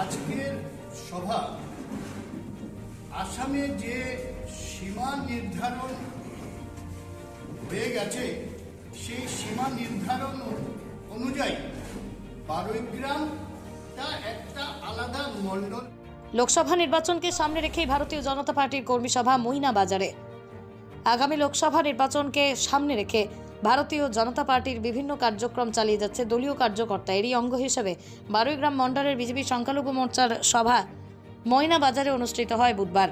আজকের সভা আসামে যে সীমা নির্ধারণ হয়ে গেছে, সেই সীমা নির্ধারণ অনুযায়ী বারোই গ্রামটা একটা আলাদা মণ্ডল। লোকসভা নির্বাচনকে সামনে রেখেই ভারতীয় জনতা পার্টির কর্মী সভা মইনা বাজারে। আগামী লোকসভা নির্বাচনকে সামনে রেখে ভারতীয় জনতা পার্টির বিভিন্ন কার্যক্রম চালিয়ে যাচ্ছে দলীয় কার্যকর্তা। এরই অঙ্গ হিসেবে বারুইগ্রাম মণ্ডলের বিজেপি সংখ্যালঘু মোর্চার সভা ময়না বাজারে অনুষ্ঠিত হয় বুধবার।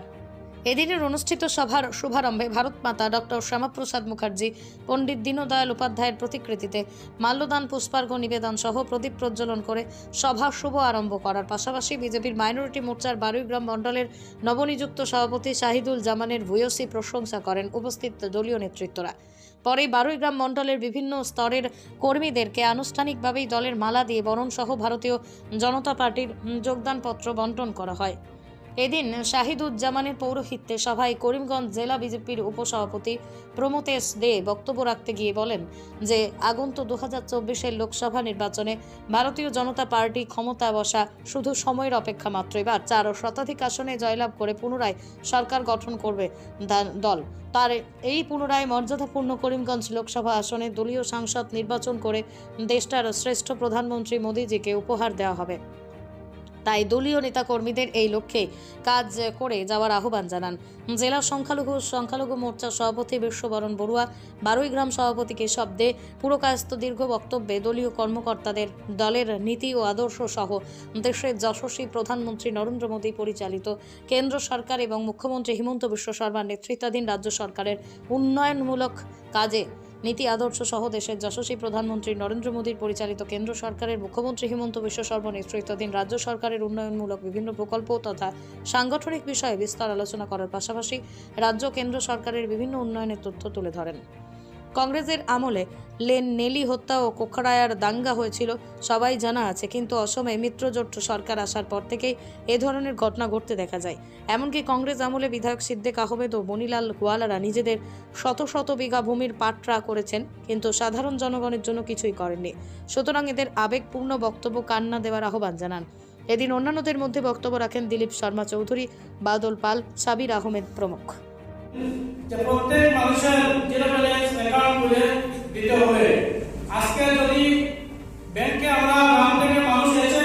এদিনের অনুষ্ঠিত সভার শুভারম্ভে ভারত মাতা ডক্টর শ্যামাপ্রসাদ মুখার্জি, পণ্ডিত দীনদয়াল উপাধ্যায়ের প্রতিকৃতিতে মাল্যদান পুষ্পার্ঘ নিবেদন সহ প্রদীপ প্রজ্বলন করে সভা শুভ আরম্ভ করার পাশাপাশি বিজেপির মাইনরিটি মোর্চার বারুইগ্রাম মণ্ডলের নবনিযুক্ত সভাপতি শাহিদুল জামানের ভূয়সী প্রশংসা করেন উপস্থিত দলীয় নেতৃত্বরা। পরে বারুইগ্রাম মণ্ডলের বিভিন্ন স্তরের কর্মীদেরকে আনুষ্ঠানিকভাবেই দলের মালা দিয়ে বরণসহ ভারতীয় জনতা পার্টির যোগদানপত্র বন্টন করা হয়। এদিন শাহিদুজ্জামানের পৌরোহিত্যে সভায় করিমগঞ্জ জেলা বিজেপির উপসভাপতি প্রমোতেশ দে বক্তব্য রাখতে গিয়ে বলেন যে আগন্ত দু হাজার লোকসভা নির্বাচনে ভারতীয় জনতা পার্টি ক্ষমতা বসা শুধু সময়ের অপেক্ষা মাত্র। এবার চার শতাধিক আসনে জয়লাভ করে পুনরায় সরকার গঠন করবে দল। তার এই পুনরায় মর্যাদাপূর্ণ করিমগঞ্জ লোকসভা আসনে দলীয় সাংসদ নির্বাচন করে দেশটার শ্রেষ্ঠ প্রধানমন্ত্রী মোদীজিকে উপহার দেওয়া হবে। তাই দলীয় নেতাকর্মীদের এই লক্ষ্যে কাজ করে যাওয়ার আহ্বান জানান। জেলা সংখ্যালঘু সংখ্যালঘু মোর্চার সভাপতি বিশ্ববরণ বড়ুয়া বারুইগ্রাম সভাপতি কেশব দে পুরকায়স্ত দীর্ঘ বক্তব্যে দলীয় কর্মকর্তাদের দলের নীতি ও আদর্শ সহ দেশের যশস্বী প্রধানমন্ত্রী নরেন্দ্র মোদী পরিচালিত কেন্দ্র সরকার এবং মুখ্যমন্ত্রী হিমন্ত বিশ্ব শর্মার নেতৃত্বাধীন রাজ্য সরকারের উন্নয়নমূলক কাজে নীতি আদর্শ সহ দেশের যশস্বী প্রধানমন্ত্রী নরেন্দ্র মোদীর পরিচালিত কেন্দ্র সরকারের মুখ্যমন্ত্রী হিমন্ত বিশ্ব শর্মা নেতৃত্বাধীন রাজ্য সরকারের উন্নয়নমূলক বিভিন্ন প্রকল্প তথা সাংগঠনিক বিষয়ে বিস্তার আলোচনা করার পাশাপাশি রাজ্য কেন্দ্র সরকারের বিভিন্ন উন্নয়নের তথ্য তুলে ধরেন। কংগ্রেসের আমলে লেন নেলি হত্যা ও কোখরায়ার দাঙ্গা হয়েছিল, সবাই জানা আছে, কিন্তু অসমে মিত্রজোট সরকার আসার পর থেকেই এ ধরনের ঘটনা ঘটতে দেখা যায়। এমনকি কংগ্রেস আমলে বিধায়ক সিদ্দিক আহমেদ ও মনিলাল গোয়ালারা নিজেদের শত শত বিঘা ভূমির পাট্রা করেছেন, কিন্তু সাধারণ জনগণের জন্য কিছুই করেননি। সুতরাং এদের আবেগপূর্ণ বক্তব্য কান্না দেওয়ার আহ্বান জানান। এদিন অন্যান্যদের মধ্যে বক্তব্য রাখেন দিলীপ শর্মা চৌধুরী, বাদল পাল, সাবির আহমেদ প্রমুখ। যে প্রত্যেক মানুষের জিরো ব্যালেন্স অ্যাকাউন্ট খুলে দিতে হবে আজকে যদি ব্যাংকে আমরা গ্রাম থেকে মানুষ এসে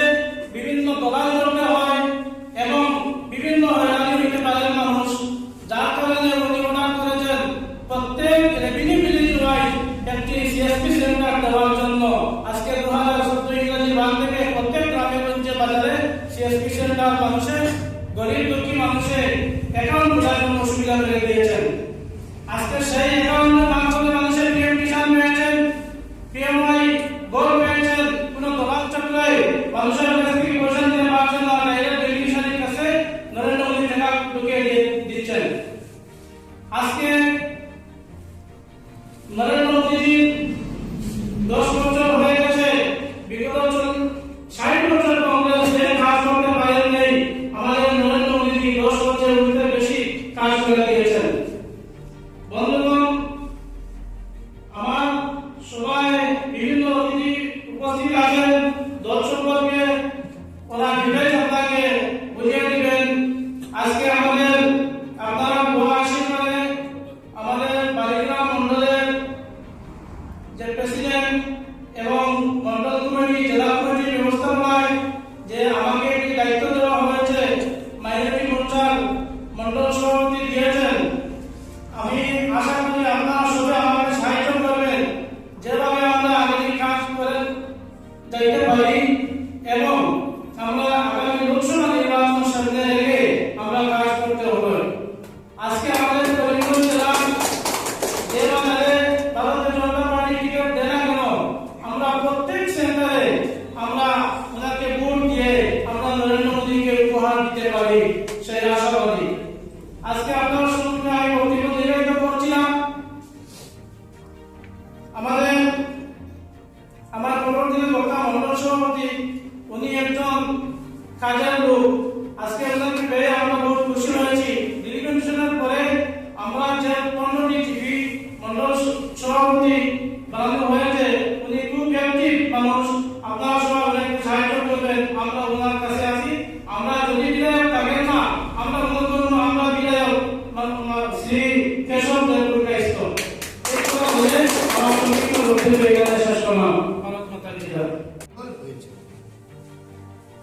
আজকে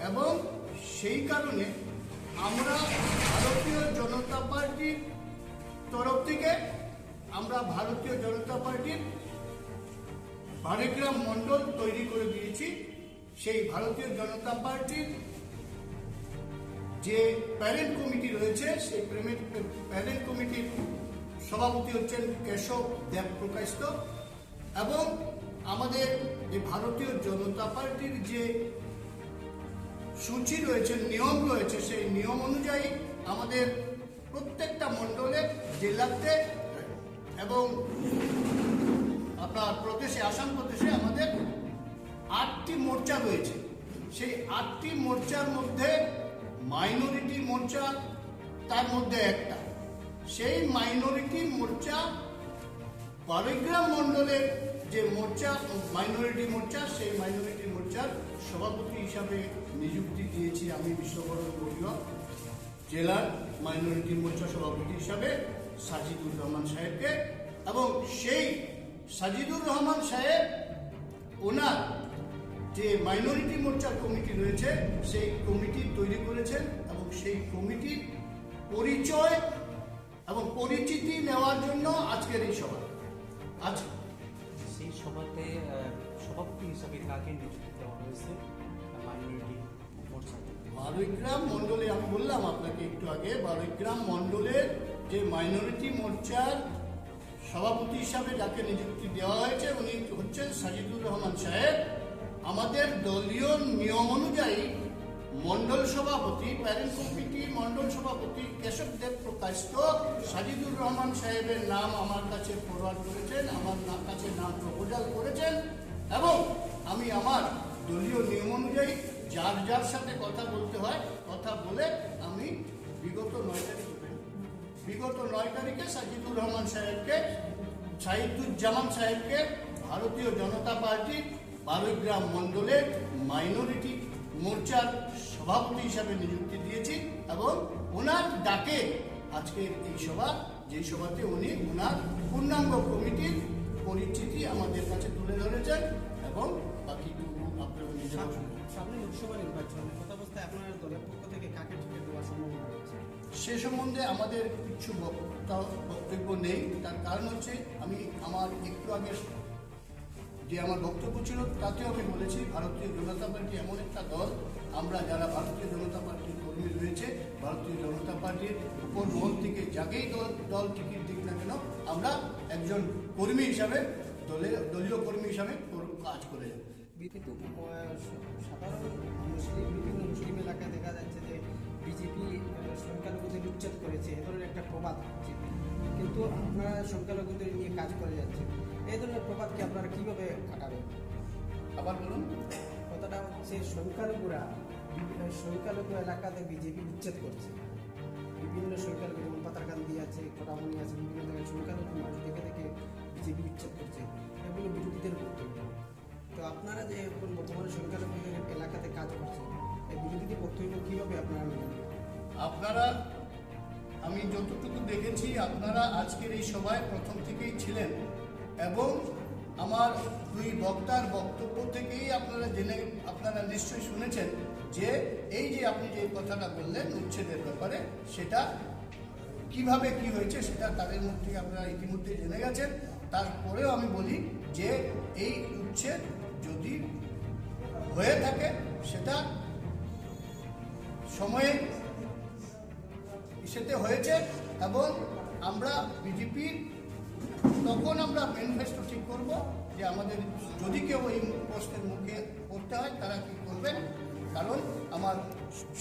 এবং সেই কারণে আমরা ভারতীয় জনতা পার্টির তরফ থেকে আমরা ভারতীয় জনতা পার্টির বারেগ্রাম মণ্ডল তৈরি করে দিয়েছি। সেই ভারতীয় জনতা পার্টির যে প্যারেন্ট কমিটি রয়েছে, সেই প্যারেন্ট কমিটির সভাপতি হচ্ছেন কেশব দেব প্রকাশিত এবং আমাদের যে ভারতীয় জনতা পার্টির যে সূচি রয়েছে, নিয়ম রয়েছে, সেই নিয়ম অনুযায়ী আমাদের প্রত্যেকটা মণ্ডলে জেলাতে এবং আপনার প্রদেশে, আসাম প্রদেশে আমাদের আটটি মোর্চা রয়েছে। সেই আটটি মোর্চার মধ্যে মাইনরিটি মোর্চা তার মধ্যে একটা। সেই মাইনরিটি মোর্চা বারিগ্রাম মণ্ডলের যে মোর্চা, মাইনরিটি মোর্চা, সেই মাইনরিটি মোর্চার সভাপতি হিসাবে নিযুক্তি দিয়েছি আমি বিশ্ববরণ বড়ুয়া জেলার মাইনরিটি মোর্চা সভাপতি হিসাবে সাজিদুর রহমান সাহেবকে এবং সেই সাজিদুর রহমান সাহেব, ওনার যে মাইনরিটি মোর্চার কমিটি রয়েছে, সেই কমিটি তৈরি করেছেন এবং সেই কমিটির পরিচয় এবং পরিচিতি নেওয়ার জন্য আজকের এই সভা। আজ সেই সভাতে সভাপতি হিসাবে কাকে নিযুক্তি দেওয়া হয়েছে? মাইনরিটি মোর্চা। বারৈগ্রাম মণ্ডলে আমি বললাম আপনাকে একটু আগে বারৈগ্রাম মণ্ডলের যে মাইনরিটি মোর্চার সভাপতি হিসাবে যাকে নিযুক্তি দেওয়া হয়েছে উনি হচ্ছেন সাজিদুর রহমান সাহেব। আমাদের দলীয় নিয়ম অনুযায়ী মণ্ডল সভাপতি প্যারেন্ট কমিটি মন্ডল সভাপতি কেশব দেব প্রকাশিত সাজিদুর রহমান সাহেবের নাম আমার কাছে ফরওয়ার্ড করেছেন, আমার কাছে নাম প্রপোজাল করেছেন এবং আমি আমার দলীয় নিয়ম অনুযায়ী যার যার সাথে কথা বলতে হয়, কথা বলে আমি বিগত নয় তারিখ বিগত নয় তারিখে সাজিদুর রহমান সাহেবকে সাহিদুজ্জামান সাহেবকে ভারতীয় জনতা পার্টির বারোগ্রাম মণ্ডলের মাইনরিটি মোর্চার সভাপতি হিসাবে নিযুক্তি দিয়েছি এবং ওনার ডাকে আজকের এই সভা যেই সভাতে উনি ওনার পূর্ণাঙ্গ কমিটির পরিচিতি আমাদের কাছে তুলে ধরেছেন এবং বাকিটুকু আপনারা নিজেরা সামনে লোকসভা নির্বাচন গতাবস্থায় আপনার দলের পক্ষ থেকে কাকে রয়েছে? সে সম্বন্ধে আমাদের কিছু বক্তা- বক্তব্য নেই তার কারণ হচ্ছে আমি আমার একটু আগে যে আমার বক্তব্য ছিল, তাতেও আমি বলেছি, ভারতীয় জনতা পার্টি এমন একটা দল। আমরা যারা ভারতীয় জনতা পার্টির কর্মী রয়েছে, ভারতীয় জনতা পার্টির উপর মহল থেকে যাকেই দল দল টিকিট দিক না কেন, আমরা একজন কর্মী হিসাবে, দলে, দলীয় কর্মী হিসাবে কাজ করে যাব সাধারণ মুসলিম, বিভিন্ন মুসলিম এলাকায় দেখা যাচ্ছে যে বিজেপি সংখ্যালঘুদের উচ্ছেদ করেছে, এ ধরনের একটা প্রবাদ কিন্তু আপনারা সংখ্যালঘুদের নিয়ে কাজ করে যাচ্ছেন। এই ধরনের প্রবাদকে আপনারা কীভাবে কাটাবেন আবার বলুন। কথাটা হচ্ছে সংখ্যালঘুরা বিভিন্ন সংখ্যালঘু এলাকাতে বিজেপি উচ্ছেদ করছে। বিভিন্ন সংখ্যালঘু যেমন পাতারকান্দি আছে কটামণি আছে বিভিন্ন জায়গায় সংখ্যালঘু মানুষ দেখে দেখে বিজেপি উচ্ছেদ করছে এগুলো বিরোধীদের বক্তব্য তো আপনারা যে এখন বর্তমানে সংখ্যালঘুদের এলাকাতে কাজ করছেন এই বিরোধীদের বক্তব্য কীভাবে আপনারা নেবেন? আপনারা আমি যতটুকু দেখেছি আপনারা আজকের এই সভায় প্রথম থেকেই ছিলেন। এবং আমার দুই বক্তার বক্তব্য থেকেই আপনারা জেনে, আপনারা নিশ্চয়ই শুনেছেন যে এই যে আপনি যে কথাটা বললেন উচ্ছেদের ব্যাপারে, সেটা কীভাবে কি হয়েছে সেটা তাদের থেকে আপনারা ইতিমধ্যে জেনে গেছেন। তারপরেও আমি বলি যে এই উচ্ছেদ যদি হয়ে থাকে, সেটা সময়ে সেতে হয়েছে এবং আমরা বিজেপির তখন আমরা ম্যানিফেস্টো ঠিক করব যে আমাদের যদি কেউ এই প্রশ্নের মুখে পড়তে হয় তারা কি করবেন? কারণ আমার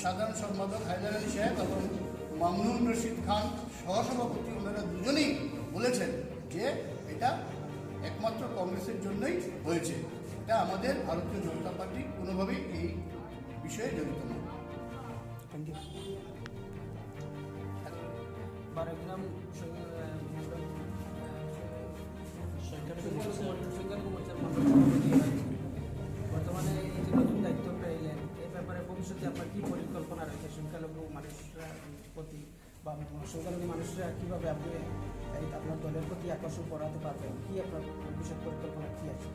সাধারণ সম্পাদক হায়দার আলী সাহেব এবং মামনুন রশিদ খান সহসভাপতি ওনারা দুজনেই বলেছেন যে এটা একমাত্র কংগ্রেসের জন্যই হয়েছে। এটা আমাদের ভারতীয় জনতা পার্টি কোনোভাবেই এই বিষয়ে জড়িত নয়। থ্যাংক ইউ ভবিষ্যতে আপনার কি পরিকল্পনা রয়েছে? সংখ্যালঘু মানুষরা প্রতি বা সংখ্যালঘু মানুষরা কীভাবে আপনি আপনার দলের প্রতি আকর্ষণ করাতে পারবেন? কি আপনার ভবিষ্যৎ পরিকল্পনা কি আছে?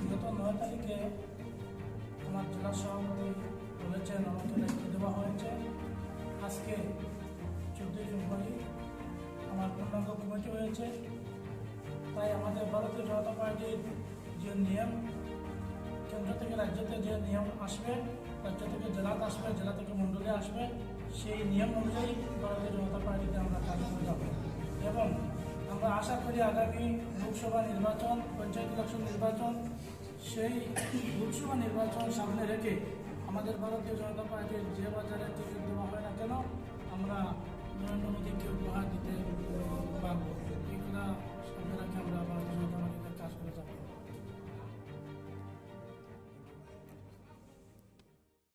বিগত নয় তারিখে আমার জেলা সভাপতি বলেছেন, আমাকে দায়িত্ব দেওয়া হয়েছে। আজকে চোদ্দোই ফেব্রুয়ারি আমার পূর্ণাঙ্গ কমিটি হয়েছে। তাই আমাদের ভারতীয় জনতা পার্টির যে নিয়ম কেন্দ্র থেকে রাজ্যতে যে নিয়ম আসবে, রাজ্য থেকে জেলাতে আসবে, জেলা থেকে মণ্ডলে আসবে, সেই নিয়ম অনুযায়ী ভারতীয় জনতা পার্টিতে আমরা কাজ করে যাব। এবং আমরা আশা করি আগামী লোকসভা নির্বাচন, পঞ্চায়েত ইলেকশন নির্বাচন, সেই লোকসভা নির্বাচন সামনে রেখে আমাদের ভারতীয় জনতা পার্টির যে বাজারে টিকিট দেওয়া হয় না কেন, আমরা নরেন্দ্র মোদীকে উপহার দিতে পারব। এগুলা সামনে রাখে আমরা ভারতীয় জনতা